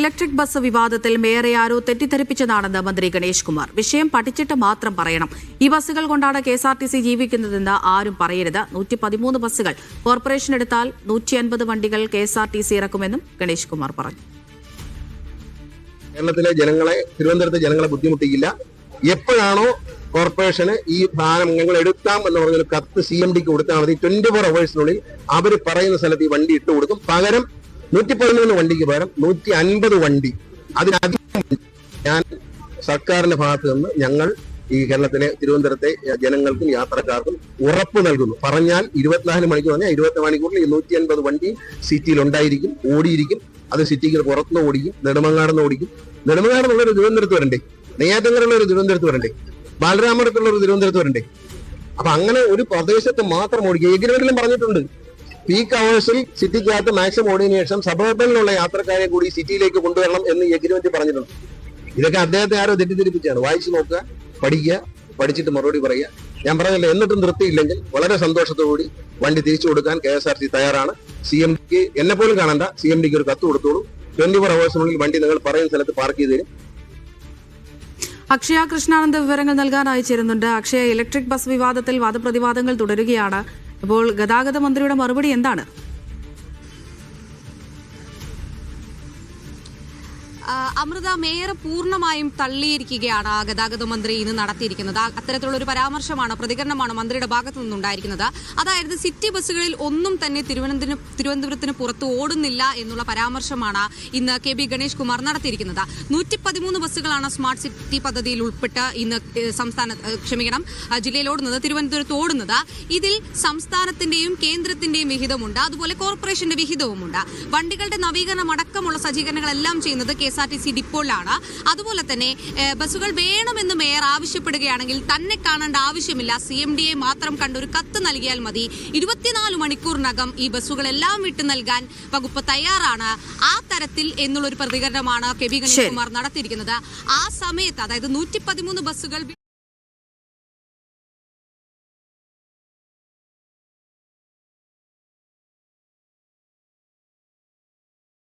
Electric bus വിവാദത്തിൽ മേയറെ ആരോ തെറ്റിദ്ധരിപ്പിച്ചതാണെന്ന് മന്ത്രി ഗണേഷ് കുമാർ. വിഷയം പഠിച്ചിട്ട് മാത്രം പറയണം. ഈ ബസ്സുകൾ കൊണ്ടാണ് K S R T C ജീവിക്കുന്നതെന്ന് ആരും പറയരുത്. നൂറ്റി പതിമൂന്ന് ബസ്സുകൾ. കോർപ്പറേഷൻ എടുത്താൽ നൂറ്റി അൻപത് വണ്ടികൾ K S R T C ഇറക്കുമെന്നും Ganesh Kumar പറഞ്ഞു. കേരളത്തിലെ ജനങ്ങളെ തിരുവനന്തപുരത്തെ ജനങ്ങളെ ബുദ്ധിമുട്ടിക്കില്ല. എപ്പോഴാണോ കോർപ്പറേഷന് ഈ സാധനം ഞങ്ങൾ എടുക്കാം എന്ന് പറഞ്ഞൊരു കത്ത് സി എം ഡിക്ക് കൊടുത്താൽ മതി. ട്വന്റി ഫോർ അവേഴ്സിനുള്ളിൽ അവർ പറയുന്ന സ്ഥലത്ത് ഈ വണ്ടി ഇട്ട് കൊടുക്കും പകരം നൂറ്റി പതിമൂന്ന് വണ്ടിക്ക് പകരം നൂറ്റി അൻപത് വണ്ടി. അതിനധികം ഞാൻ സർക്കാരിന്റെ ഭാഗത്ത് നിന്ന് ഞങ്ങൾ ഈ കേരളത്തിലെ തിരുവനന്തപുരത്തെ ജനങ്ങൾക്കും യാത്രക്കാർക്കും ഉറപ്പ് നൽകുന്നു. പറഞ്ഞാൽ ഇരുപത്തിനാല് മണിക്കൂർ പറഞ്ഞാൽ ഇരുപത്തി മണിക്കൂറിൽ നൂറ്റി അൻപത് വണ്ടി സിറ്റിയിൽ ഉണ്ടായിരിക്കും ഓടിയിരിക്കും. അത് സിറ്റിക്ക് പുറത്തുനിന്ന് ഓടിക്കും നെടുമങ്ങാടുന്ന് ഓടിക്കും. നെടുമങ്ങാടുന്നുള്ള ഒരു തിരുവനന്തപുരത്ത് വരണ്ടേ? നെയ്യാറ്റങ്കരുള്ള ഒരു തിരുവനന്തപുരത്ത് വരണ്ടേ? ബാലരാമപുരത്തുള്ള ഒരു തിരുവനന്തപുരത്ത് വരണ്ടേ? അപ്പൊ അങ്ങനെ ഒരു പ്രദേശത്ത് മാത്രം ഓടിക്കുക എഗ്രിമെന്റിലും പറഞ്ഞിട്ടുണ്ട്. പീക്ക് അവേഴ്സിൽ സിറ്റിക്കകത്ത് മാക്സിമം ഓർഡിനേഷൻ സബർബനിലുള്ള യാത്രക്കാരെ കൂടി സിറ്റിയിലേക്ക് കൊണ്ടുവരണം എന്ന് എഗ്രിമെന്റ് പറഞ്ഞിട്ടുണ്ട്. ഇതൊക്കെ അദ്ദേഹത്തെ ആരോ തെറ്റിദ്ധരിപ്പിച്ചാണ്. വായിച്ചു നോക്കുക പഠിക്കുക പഠിച്ചിട്ട് മറുപടി പറയുക. ഞാൻ പറഞ്ഞില്ല എന്നിട്ടും തൃപ്തിയില്ലെങ്കിൽ വളരെ സന്തോഷത്തോടുകൂടി വണ്ടി തിരിച്ചു കൊടുക്കാൻ കെ എസ് ആർ സി തയ്യാറാണ്. സി എം ഡിക്ക് എന്നെ പോലും കാണണ്ട. സി എം ഡിക്ക് ഒരു കത്ത് കൊടുത്തോളൂ. ട്വന്റി ഫോർ അവേഴ്സിനുള്ളിൽ വണ്ടി നിങ്ങൾ പറയുന്ന സ്ഥലത്ത് പാർക്ക് ചെയ്ത് തരും. അക്ഷയ കൃഷ്ണാനന്ദ് വിവരങ്ങൾ നൽകാൻ അയച്ചിരുന്നുണ്ട് അക്ഷയ ഇലക്ട്രിക് ബസ് വിവാദത്തിൽ വാദപ്രതിവാദങ്ങൾ തുടരുകയാണ്. ഇപ്പോൾ ഗതാഗത മന്ത്രിയുടെ മറുപടി എന്താണ്? അമൃത മേയർ പൂർണമായും തള്ളിയിരിക്കുകയാണ് ഗതാഗത മന്ത്രി ഇന്ന് നടത്തിയിരിക്കുന്നത്. അത്തരത്തിലുള്ള ഒരു പരാമർശമാണ് പ്രതികരണമാണ് മന്ത്രിയുടെ ഭാഗത്തു നിന്നുണ്ടായിരിക്കുന്നത്. അതായത് സിറ്റി ബസ്സുകളിൽ ഒന്നും തന്നെ തിരുവനന്തപുരം തിരുവനന്തപുരത്തിന് പുറത്ത് ഓടുന്നില്ല എന്നുള്ള പരാമർശമാണ് ഇന്ന് കെ ബി ഗണേഷ് കുമാർ നടത്തിയിരിക്കുന്നത്. നൂറ്റി പതിമൂന്ന് ബസ്സുകളാണ് സ്മാർട്ട് സിറ്റി പദ്ധതിയിൽ ഉൾപ്പെട്ട് ഇന്ന് സംസ്ഥാന ക്ഷമിക്കണം ജില്ലയിൽ ഓടുന്നത് തിരുവനന്തപുരത്ത് ഓടുന്നത്. ഇതിൽ സംസ്ഥാനത്തിന്റെയും കേന്ദ്രത്തിന്റെയും വിഹിതമുണ്ട്. അതുപോലെ കോർപ്പറേഷന്റെ വിഹിതവുമുണ്ട്. വണ്ടികളുടെ നവീകരണം അടക്കമുള്ള സജ്ജീകരണങ്ങളെല്ലാം ചെയ്യുന്നത് K S R T C ഡിപ്പോയിലാണ് അതുപോലെ തന്നെ ബസ്സുകൾ വേണമെന്ന് മേയർ ആവശ്യപ്പെടുകയാണെങ്കിൽ തന്നെ കാണേണ്ട ആവശ്യമില്ല. സി എം ഡിയെ മാത്രം കണ്ട് ഒരു കത്ത് നൽകിയാൽ മതി. ഇരുപത്തിനാല് മണിക്കൂറിനകം ഈ ബസ്സുകളെല്ലാം വിട്ടു നൽകാൻ വകുപ്പ് തയ്യാറാണ്. ആ തരത്തിൽ എന്നുള്ളൊരു പ്രതികരണമാണ് കെ ബി ഗണേഷ് കുമാർ നടത്തിയിരിക്കുന്നത്. ആ സമയത്ത് അതായത് നൂറ്റി ബസ്സുകൾ